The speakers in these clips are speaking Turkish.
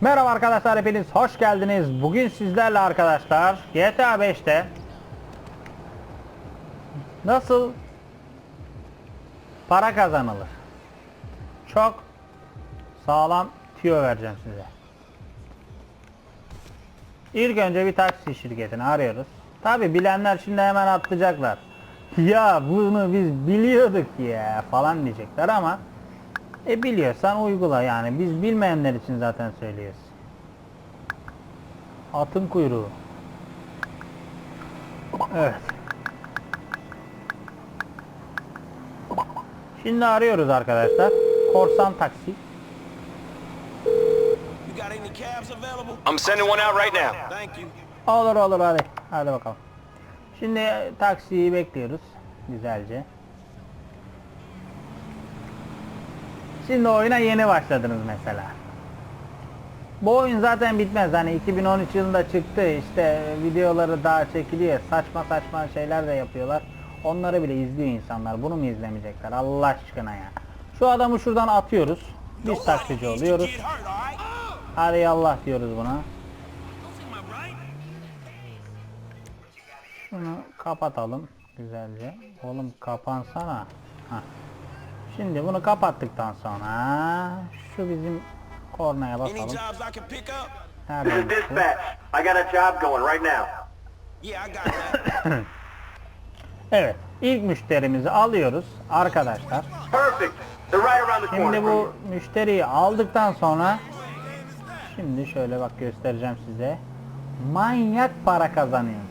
Merhaba arkadaşlar hepiniz hoş geldiniz. Bugün sizlerle arkadaşlar GTA 5'te nasıl para kazanılır? Çok sağlam tüyo vereceğim size. İlk önce bir taksi şirketini arıyoruz. Tabi bilenler şimdi hemen atlayacaklar. Ya bunu biz biliyorduk ya falan diyecekler ama e biliyorsan uygula yani. Biz bilmeyenler için zaten söylüyoruz. Atın kuyruğu. Evet. Şimdi arıyoruz arkadaşlar. Korsan taksi. I'm sending one out right now. Thank you. Olur olur hadi. Hadi bakalım. Şimdi taksiyi bekliyoruz. Güzelce. Şimdi oyuna yeni başladınız mesela. Bu oyun zaten bitmez. Hani 2013 yılında çıktı. İşte videoları daha çekiliyor. Saçma saçma şeyler de yapıyorlar. Onları bile izliyor insanlar. Bunu mu izlemeyecekler? Allah aşkına ya. Şu adamı şuradan atıyoruz. Biz taksici oluyoruz. Hadi yallah diyoruz buna. Şunu kapatalım güzelce. Oğlum kapansana. Hah. Şimdi bunu kapattıktan sonra şu bizim kornaya This is bu? dispatch. I got a job going right now. Yeah, I got that. Evet. ilk müşterimizi alıyoruz arkadaşlar. Perfect. They're right around the corner. Şimdi bu müşteriyi aldıktan sonra şimdi şöyle bak göstereceğim size. Manyak para kazanıyorsunuz.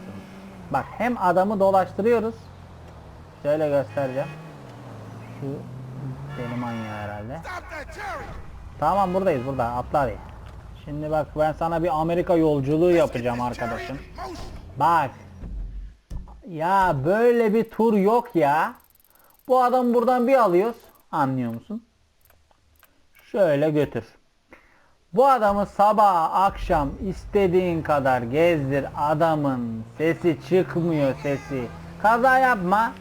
Bak hem adamı dolaştırıyoruz. Şöyle göstereceğim. Şu deli manyağı herhalde. Tamam buradayız burada atla hadi. Şimdi bak ben sana bir Amerika yolculuğu yapacağım arkadaşım. Bak. Ya böyle bir tur yok ya. Bu adamı buradan bir alıyoruz. Anlıyor musun? Şöyle götür. Bu adamı sabah akşam istediğin kadar gezdir. Adamın sesi çıkmıyor sesi. Kaza yapma.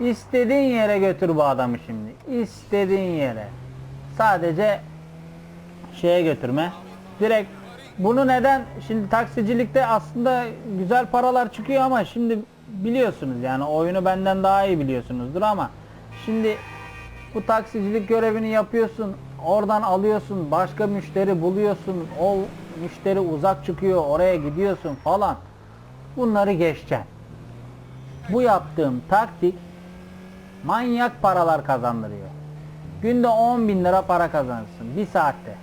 İstediğin yere götür bu adamı şimdi. İstediğin yere. Sadece şeye götürme. Direkt bunu neden şimdi taksicilikte aslında güzel paralar çıkıyor ama şimdi biliyorsunuz yani oyunu benden daha iyi biliyorsunuzdur ama şimdi bu taksicilik görevini yapıyorsun oradan alıyorsun başka müşteri buluyorsun o müşteri uzak çıkıyor oraya gidiyorsun falan bunları geçeceksin bu yaptığım taktik manyak paralar kazandırıyor günde 10 bin lira para kazanırsın bir saatte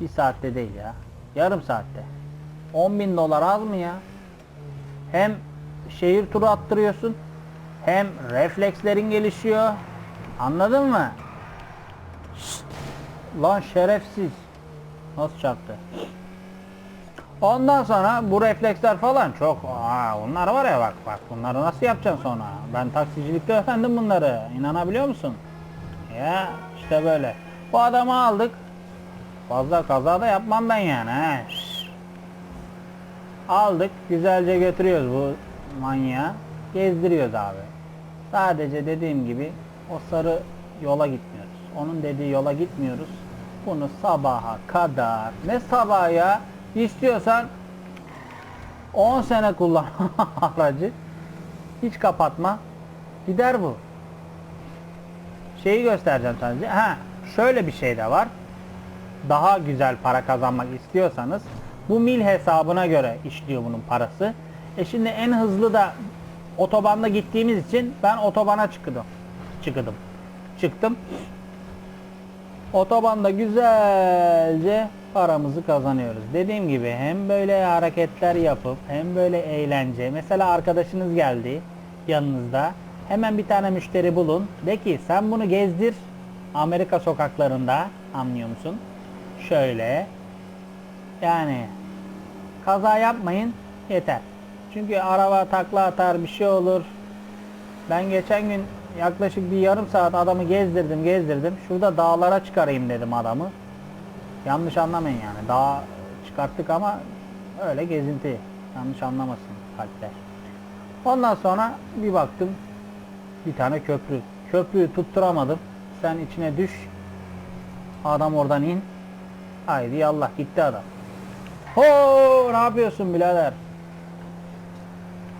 bir saatte değil ya. Yarım saatte. 10 bin dolar az mı ya? Hem şehir turu attırıyorsun. Hem reflekslerin gelişiyor. Anladın mı? Şşt! Lan şerefsiz. Nasıl çarptı? Ondan sonra bu refleksler falan çok aa, onlar var ya bak bak bunları nasıl yapacaksın sonra ben taksicilikte öğrendim bunları inanabiliyor musun ya işte böyle bu adamı aldık Fazla kaza da yapmam ben yani he. Aldık güzelce götürüyoruz bu manyağı. Gezdiriyoruz abi. Sadece dediğim gibi o sarı yola gitmiyoruz. Onun dediği yola gitmiyoruz. Bunu sabaha kadar ne sabah ya istiyorsan 10 sene kullan aracı. Hiç kapatma. Gider bu. Şeyi göstereceğim sadece. Ha, şöyle bir şey de var daha güzel para kazanmak istiyorsanız bu mil hesabına göre işliyor bunun parası. E şimdi en hızlı da otobanda gittiğimiz için ben otobana çıktım. Çıktım. Çıktım. Otobanda güzelce paramızı kazanıyoruz. Dediğim gibi hem böyle hareketler yapıp hem böyle eğlence. Mesela arkadaşınız geldi yanınızda. Hemen bir tane müşteri bulun. De ki sen bunu gezdir Amerika sokaklarında anlıyor musun? Şöyle. Yani kaza yapmayın yeter. Çünkü araba takla atar bir şey olur. Ben geçen gün yaklaşık bir yarım saat adamı gezdirdim gezdirdim. Şurada dağlara çıkarayım dedim adamı. Yanlış anlamayın yani. Dağ çıkarttık ama öyle gezinti. Yanlış anlamasın kalpler. Ondan sonra bir baktım bir tane köprü. Köprüyü tutturamadım. Sen içine düş. Adam oradan in. Haydi yallah gitti adam. Ho ne yapıyorsun birader?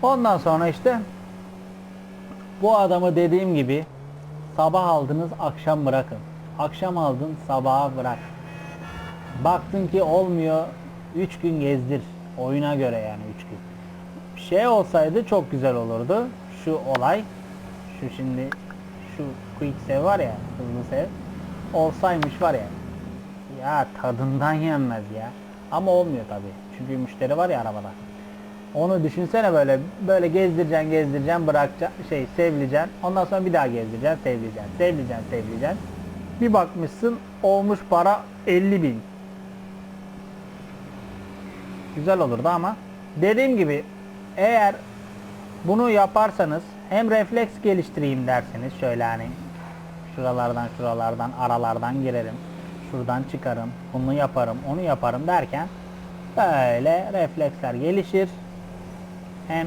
Ondan sonra işte bu adamı dediğim gibi sabah aldınız akşam bırakın. Akşam aldın sabaha bırak. Baktın ki olmuyor 3 gün gezdir. Oyuna göre yani 3 gün. Şey olsaydı çok güzel olurdu. Şu olay. Şu şimdi şu quick save var ya hızlı save. Olsaymış var ya. Ya tadından yenmez ya. Ama olmuyor tabi. Çünkü müşteri var ya arabada. Onu düşünsene böyle böyle gezdireceksin gezdireceksin bırakacaksın şey sevleceksin. Ondan sonra bir daha gezdireceksin sevleceksin sevleceksin sevleceksin. Bir bakmışsın olmuş para 50 bin. Güzel olurdu ama dediğim gibi eğer bunu yaparsanız hem refleks geliştireyim derseniz şöyle hani şuralardan şuralardan aralardan girerim. Şuradan çıkarım. Bunu yaparım, onu yaparım derken böyle refleksler gelişir. Hem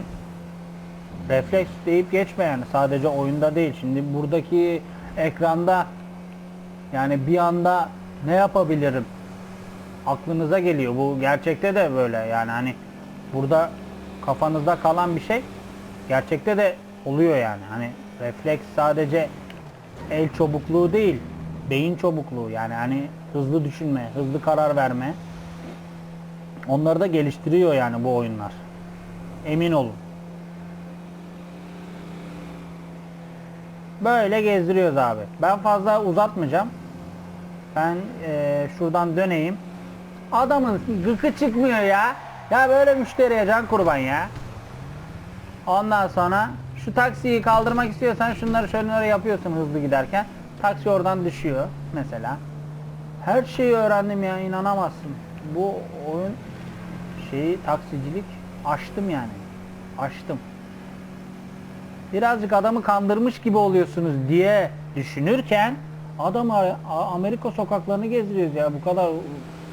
refleks deyip geçme yani sadece oyunda değil. Şimdi buradaki ekranda yani bir anda ne yapabilirim? Aklınıza geliyor. Bu gerçekte de böyle yani hani burada kafanızda kalan bir şey gerçekte de oluyor yani. Hani refleks sadece el çabukluğu değil, beyin çabukluğu yani hani hızlı düşünme, hızlı karar verme. Onları da geliştiriyor yani bu oyunlar. Emin olun. Böyle gezdiriyoruz abi. Ben fazla uzatmayacağım. Ben eee, şuradan döneyim. Adamın gıkı çıkmıyor ya. Ya böyle müşteriye can kurban ya. Ondan sonra şu taksiyi kaldırmak istiyorsan şunları şunları yapıyorsun hızlı giderken. Taksi oradan düşüyor mesela. Her şeyi öğrendim ya inanamazsın. Bu oyun şeyi taksicilik açtım yani. Açtım. Birazcık adamı kandırmış gibi oluyorsunuz diye düşünürken adam Amerika sokaklarını gezdiriyoruz ya bu kadar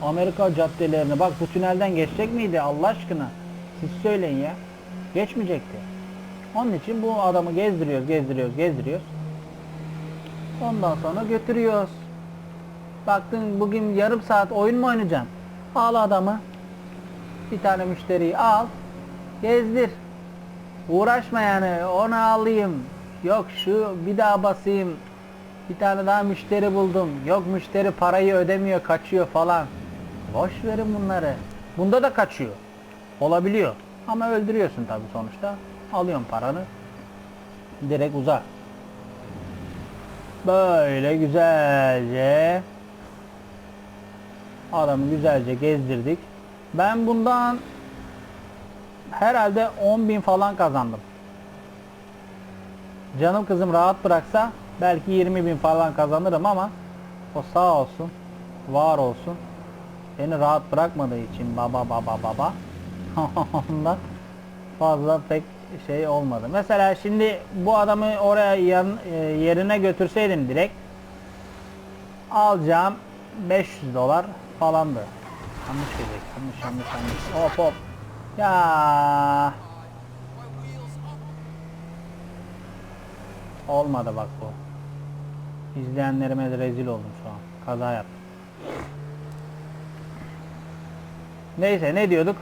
Amerika caddelerini bak bu tünelden geçecek miydi Allah aşkına? Siz söyleyin ya. Geçmeyecekti. Onun için bu adamı gezdiriyoruz gezdiriyoruz gezdiriyoruz. Ondan sonra götürüyoruz. Baktın bugün yarım saat oyun mu oynayacaksın? Al adamı. Bir tane müşteriyi al. Gezdir. Uğraşma yani. Onu alayım. Yok şu bir daha basayım. Bir tane daha müşteri buldum. Yok müşteri parayı ödemiyor kaçıyor falan. Boş verin bunları. Bunda da kaçıyor. Olabiliyor. Ama öldürüyorsun tabi sonuçta. Alıyorsun paranı. Direkt uzak. Böyle güzelce adamı güzelce gezdirdik. Ben bundan herhalde 10 bin falan kazandım. Canım kızım rahat bıraksa belki 20 bin falan kazanırım ama o sağ olsun, var olsun. Beni rahat bırakmadığı için baba baba baba. Ondan fazla pek şey olmadı. Mesela şimdi bu adamı oraya yan, e, yerine götürseydim direkt alacağım 500 dolar falandı. Yanlış gelecek. Yanlış yanlış yanlış. Hop hop. Ya. Olmadı bak bu. İzleyenlerime rezil oldum şu an. Kaza yaptım. Neyse ne diyorduk?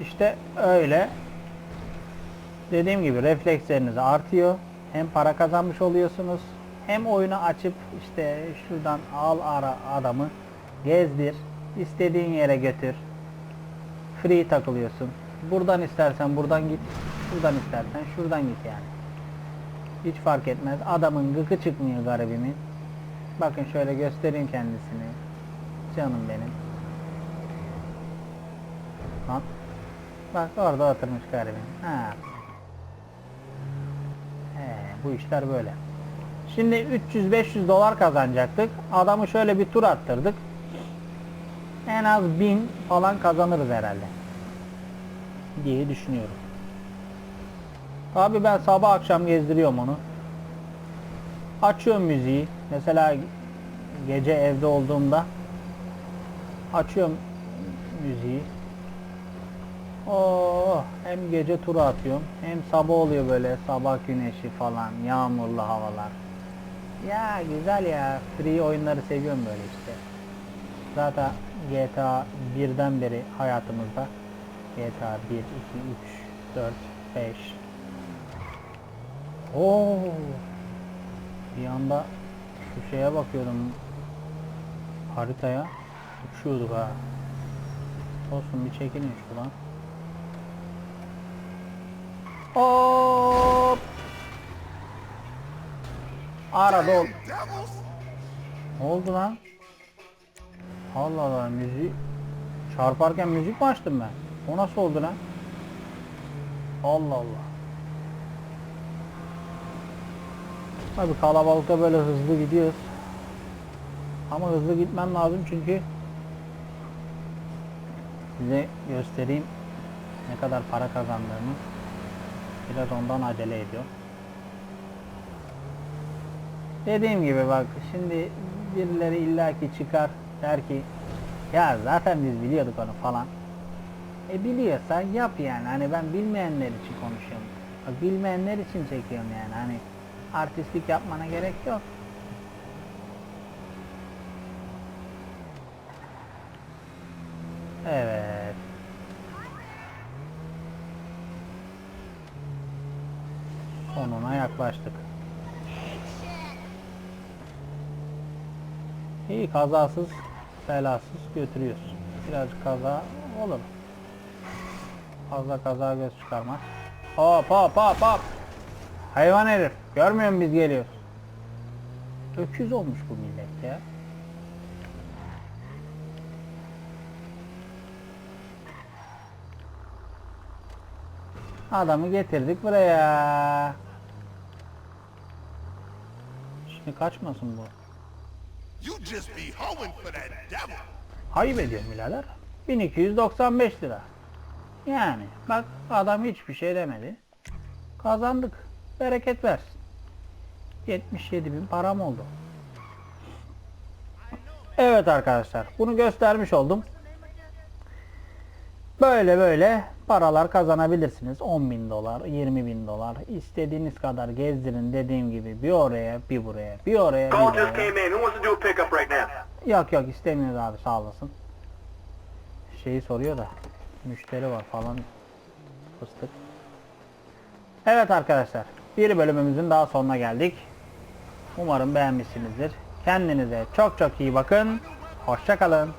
İşte öyle. Dediğim gibi refleksleriniz artıyor. Hem para kazanmış oluyorsunuz. Hem oyunu açıp işte şuradan al ara adamı gezdir. istediğin yere götür free takılıyorsun. Buradan istersen buradan git. Şuradan istersen şuradan git yani. Hiç fark etmez. Adamın gıkı çıkmıyor garibimin. Bakın şöyle göstereyim kendisini. Canım benim. Bak. Bak orada oturmuş garibim. Ha. He, bu işler böyle. Şimdi 300-500 dolar kazanacaktık. Adamı şöyle bir tur attırdık en az 1000 falan kazanırız herhalde diye düşünüyorum. Abi ben sabah akşam gezdiriyorum onu. Açıyorum müziği. Mesela gece evde olduğumda açıyorum müziği. Oo, hem gece turu atıyorum hem sabah oluyor böyle sabah güneşi falan yağmurlu havalar. Ya güzel ya free oyunları seviyorum böyle işte. Zaten GTA 1'den beri hayatımızda GTA 1, 2, 3, 4, 5 Oo. Bir anda şu şeye bakıyordum haritaya uçuyorduk ha. Olsun bir çekilin şuradan. Hop. Arada ol. Ne oldu lan? Allah Allah müzik çarparken müzik mi açtım ben? O nasıl oldu lan? Allah Allah. Tabii kalabalıkta böyle hızlı gidiyoruz. Ama hızlı gitmem lazım çünkü size göstereyim ne kadar para kazandığımı. Biraz ondan acele ediyor. Dediğim gibi bak şimdi birileri illaki çıkar der ki ya zaten biz biliyorduk onu falan. E biliyorsan yap yani hani ben bilmeyenler için konuşuyorum. Bak bilmeyenler için çekiyorum yani hani artistlik yapmana gerek yok. Evet. Sonuna yaklaştık. İyi kazasız belasız götürüyoruz. Birazcık kaza olur. Fazla kaza göz çıkarmaz. Hop hop hop hop. Hayvan herif. Görmüyor musun biz geliyoruz. Öküz olmuş bu millet ya. Adamı getirdik buraya. Şimdi kaçmasın bu. Ayıp ediyorum birader. 1295 lira. Yani bak adam hiçbir şey demedi. Kazandık. Bereket versin. 77 bin param oldu. Evet arkadaşlar bunu göstermiş oldum. Böyle böyle paralar kazanabilirsiniz. 10 bin dolar, 20 bin dolar. istediğiniz kadar gezdirin dediğim gibi bir oraya bir buraya bir oraya bir buraya. came in. Who wants to do a pickup right now? Yok yok istemiyoruz abi sağ olasın. Şeyi soruyor da müşteri var falan fıstık. Evet arkadaşlar bir bölümümüzün daha sonuna geldik. Umarım beğenmişsinizdir. Kendinize çok çok iyi bakın. Hoşça kalın.